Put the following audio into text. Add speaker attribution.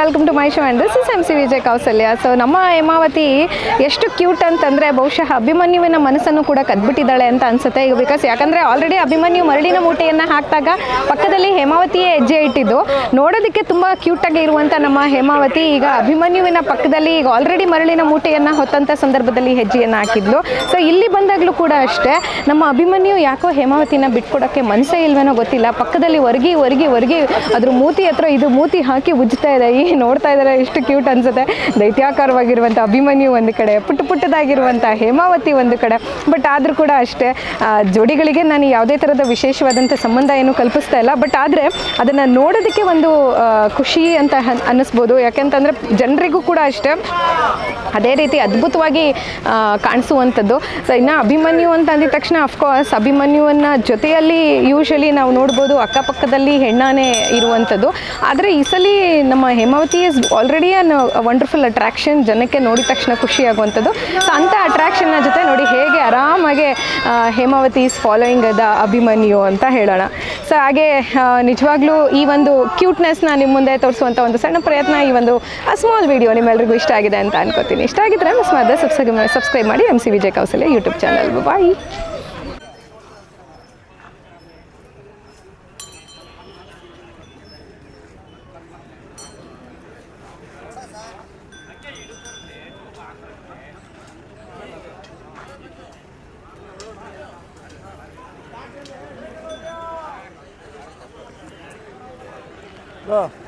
Speaker 1: Welcome to my show and this is M C Vijay Kaushalya so ನಮ್ಮ ಹೇಮಾವತಿ ಎಷ್ಟು cute ಅಂತಂದರೆ ಬಹುಶಃ ಅಭಿಮನ್ಯುವಿನ ಮನಸ್ಸನ್ನು ಕೂಡ ಕದ್ಬಿಟ್ಟಿದ್ದಾಳೆ ಅಂತ ಅನ್ಸುತ್ತೆ. ಈಗ ಬಿಕಾಸ್ ಯಾಕಂದರೆ ಆಲ್ರೆಡಿ ಅಭಿಮನ್ಯು ಮರಳಿನ ಮೂಟೆಯನ್ನು ಹಾಕಿದಾಗ ಪಕ್ಕದಲ್ಲಿ ಹೇಮಾವತಿಯೇ ಹೆಜ್ಜೆ ಇಟ್ಟಿದ್ದು. ನೋಡೋದಕ್ಕೆ ತುಂಬ ಕ್ಯೂಟಾಗಿ ಇರುವಂಥ ನಮ್ಮ ಹೇಮಾವತಿ ಈಗ ಅಭಿಮನ್ಯುವಿನ ಪಕ್ಕದಲ್ಲಿ ಈಗ ಆಲ್ರೆಡಿ ಮರಳಿನ ಮೂಟೆಯನ್ನು ಹೊತ್ತಂಥ ಸಂದರ್ಭದಲ್ಲಿ ಹೆಜ್ಜೆಯನ್ನು ಹಾಕಿದ್ಲು. ಸೊ ಇಲ್ಲಿ ಬಂದಾಗಲೂ ಕೂಡ ಅಷ್ಟೇ, ನಮ್ಮ ಅಭಿಮನ್ಯು ಯಾಕೋ ಹೇಮಾವತಿನ ಬಿಟ್ಕೊಡೋಕ್ಕೆ ಮನಸ್ಸೇ ಇಲ್ವೇನೋ ಗೊತ್ತಿಲ್ಲ. ಪಕ್ಕದಲ್ಲಿ ಹೊರಗಿ ಹೊರಗಿ ಹೊರಗಿ ಅದ್ರ ಮೂತಿ ಹತ್ರ ಇದು ಮೂತಿ ಹಾಕಿ ಉಜ್ತಾ ಇದೆ. ಈ ನೋಡ್ತಾ ಇದ್ದಾರೆ ಎಷ್ಟು ಕ್ಯೂಟ್ ಅನ್ಸುತ್ತೆ. ದೈತ್ಯಾಕಾರವಾಗಿರುವಂಥ ಅಭಿಮನ್ಯು ಒಂದು ಕಡೆ, ಪುಟ್ಟ ಪುಟ್ಟದಾಗಿರುವಂಥ ಹೇಮಾವತಿ ಒಂದು ಕಡೆ. ಬಟ್ ಆದರೂ ಕೂಡ ಅಷ್ಟೇ ಜೋಡಿಗಳಿಗೆ ನಾನು ಯಾವುದೇ ಥರದ ವಿಶೇಷವಾದಂಥ ಸಂಬಂಧ ಏನು ಕಲ್ಪಿಸ್ತಾ ಇಲ್ಲ. ಬಟ್ ಆದರೆ ಅದನ್ನು ನೋಡೋದಕ್ಕೆ ಒಂದು ಖುಷಿ ಅಂತ ಅನ್- ಅನ್ನಿಸ್ಬೋದು. ಯಾಕೆಂತಂದರೆ ಜನರಿಗೂ ಕೂಡ ಅಷ್ಟೇ, ಅದೇ ರೀತಿ ಅದ್ಭುತವಾಗಿ ಕಾಣಿಸುವಂಥದ್ದು. ಸೊ ಇನ್ನು ಅಭಿಮನ್ಯು ಅಂತ ಅಂದಿದ ತಕ್ಷಣ ಅಫ್ಕೋರ್ಸ್ ಅಭಿಮನ್ಯುವನ್ನ ಜೊತೆಯಲ್ಲಿ ಯೂಶಲಿ ನಾವು ನೋಡ್ಬೋದು, ಅಕ್ಕಪಕ್ಕದಲ್ಲಿ ಹೆಣ್ಣಾನೇ ಇರುವಂಥದ್ದು. ಆದರೆ ಈ ಸಲ ನಮ್ಮ Hemavati is already an wonderful attraction ಜನಕ್ಕೆ ನೋಡಿದ ತಕ್ಷಣ ಖುಷಿ ಆಗುವಂಥದ್ದು. ಸೊ ಅಂಥ ಅಟ್ರಾಕ್ಷನ್ನ ಜೊತೆ ನೋಡಿ ಹೇಗೆ ಆರಾಮಾಗೆ Hemavati is following the Abhimanyu ಅಂತ ಹೇಳೋಣ. ಸೊ ಹಾಗೆ ನಿಜವಾಗ್ಲೂ ಈ ಒಂದು ಕ್ಯೂಟ್ನೆಸ್ನ ನಿಮ್ಮ ಮುಂದೆ ತೋರಿಸುವಂಥ ಒಂದು ಸಣ್ಣ ಪ್ರಯತ್ನ ಈ ಒಂದು ಸ್ಮಾಲ್ ವಿಡಿಯೋ ನಿಮ್ಮೆಲ್ರಿಗೂ ಇಷ್ಟ ಆಗಿದೆ ಅಂತ ಅನ್ಕೋತೀನಿ. ಇಷ್ಟ ಆಗಿದ್ರೆ ಮಿಸ್ ಮಾಡಿದೆ ಸಬ್ಸ್ಕ್ರೈಬ್ ಸಬ್ಸ್ಕ್ರೈಬ್ ಮಾಡಿ M C Vijay Kousalya YouTube channel bye
Speaker 2: Look.